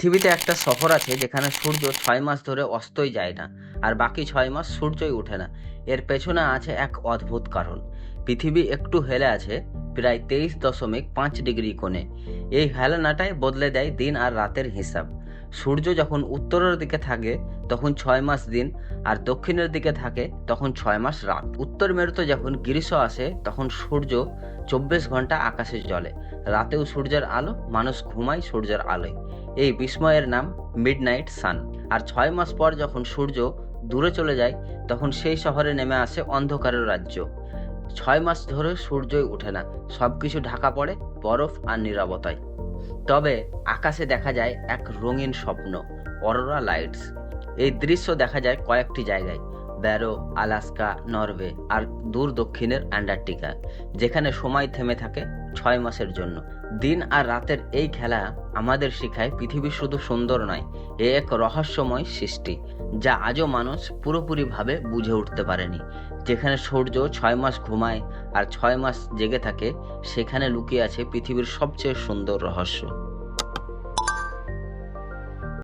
পৃথিবীতে একটা শহর আছে যেখানে সূর্য ছয় মাস ধরে অস্তই যায় না, আর বাকি ছয় মাস সূর্যই ওঠে না। এর পেছনে আছে এক অদ্ভুত কারণ। পৃথিবী একটু হেলে আছে, প্রায় তেইশ দশমিক পাঁচ ডিগ্রি কোণে। এই হেলানাটাই বদলে দেয় দিন আর রাতের হিসাব। সূর্য যখন উত্তরের দিকে থাকে, তখন ছয় মাস দিন, আর দক্ষিণের দিকে থাকে, তখন ছয় মাস রাত। উত্তর মেরুতে যখন গ্রীষ্ম আসে, তখন সূর্য চব্বিশ ঘণ্টা আকাশে জ্বলে রাতেও সূর্যের আলো, মানুষ ঘুমায় সূর্যের আলোয়। এই বিস্ময়ের নাম মিডনাইট সান। আর ছয় মাস পর যখন সূর্য দূরে চলে যায়, তখন সেই শহরে নেমে আসে অন্ধকারের রাজ্য। ছয় মাস ধরে সূর্যই ওঠে না। সব কিছু ঢাকা পড়ে বরফ আর নিরবতায়। তবে আকাশে দেখা যায় এক রঙিন স্বপ্ন, অরোরা লাইটস। এই দৃশ্য দেখা যায় কয়েকটি জায়গায়। ব্যারো, আলাস্কা, নরওয়ে আর দূর দক্ষিণের অ্যান্টার্কটিকা, যেখানে সময় থেমে থাকে ছয় মাসের জন্য। দিন আর রাতের এই খেলা আমাদের শেখায় পৃথিবী শুধু সুন্দর নয়, এ এক রহস্যময় সৃষ্টি, যা আজও মানুষ পুরোপুরিভাবে বুঝে উঠতে পারেনি। যেখানে সূর্য ছয় মাস ঘুমায় আর ছয় মাস জেগে থাকে, সেখানে লুকিয়ে আছে পৃথিবীর সবচেয়ে সুন্দর রহস্য।